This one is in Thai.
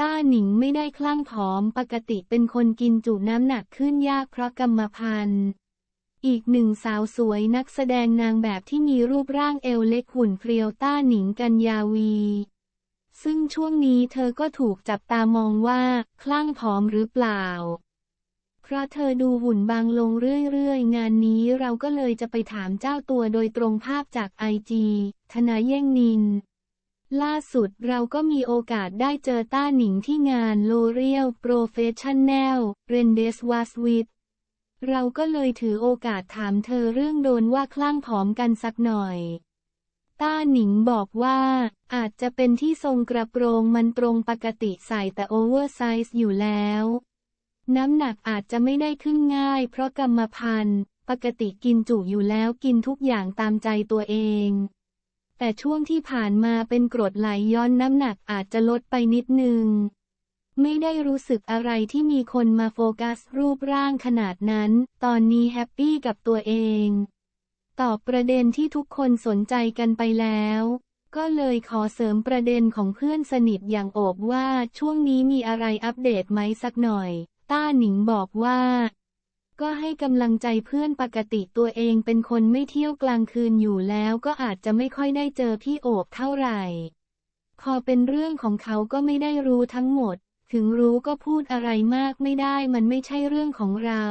ต้าหนิงไม่ได้คลั่งผอมปกติเป็นคนกินจุน้ำหนักขึ้นยากเพราะกรรมพันธุ์ อีกหนึ่งสาวสวยนักแสดงนางแบบที่มีรูปร่างเอวเล็กหุ่นเพรียวต้าหนิงกัญญาวี ซึ่งช่วงนี้เธอก็ถูกจับตามองว่า คลั่งผอมหรือเปล่า เพราะเธอดูหุ่นบางลงเรื่อยๆ งานนี้เราก็เลยจะไปถามเจ้าตัวโดยตรงภาพจากไอจีธนาเย่งนิน ล่าสุดเราก็มีโอกาสได้เจอต้าหนิงที่งาน L'Oreal Professional r e n d e s w a s w i t เราก็เลยถือโอกาสถามเธอเรื่องโดนว่าคลั่งผอมกันสักหน่อย ต้าหนิงบอกว่า อาจจะเป็นที่ทรงกระโปรงมันตรงปกติใส่แต่โอเวอร์ไซส์อยู่แล้ว น้ำหนักอาจจะไม่ได้ขึ้นง่าย เพราะกรรมพันธุ์ ปกติกินจุอยู่แล้วกินทุกอย่างตามใจตัวเอง แต่ช่วงที่ผ่านมาเป็นกรดไหลย้อนน้ำหนักอาจจะลดไปนิดนึง ไม่ได้รู้สึกอะไรที่มีคนมาโฟกัสรูปร่างขนาดนั้น ตอนนี้แฮปปี้กับตัวเอง ตอบประเด็นที่ทุกคนสนใจกันไปแล้ว ก็เลยขอเสริมประเด็นของเพื่อนสนิทอย่างโอบว่าช่วงนี้มีอะไรอัปเดตไหมสักหน่อย ต้าหนิงบอกว่า ก็ให้กำลังใจเพื่อนปกติตัวเองเป็นคนไม่เที่ยวกลางคืนอยู่แล้วก็อาจจะไม่ค่อยได้เจอพี่โอบเท่าไหร่ พอเป็นเรื่องของเขาก็ไม่ได้รู้ทั้งหมด ถึงรู้ก็พูดอะไรมากไม่ได้มันไม่ใช่เรื่องของเรา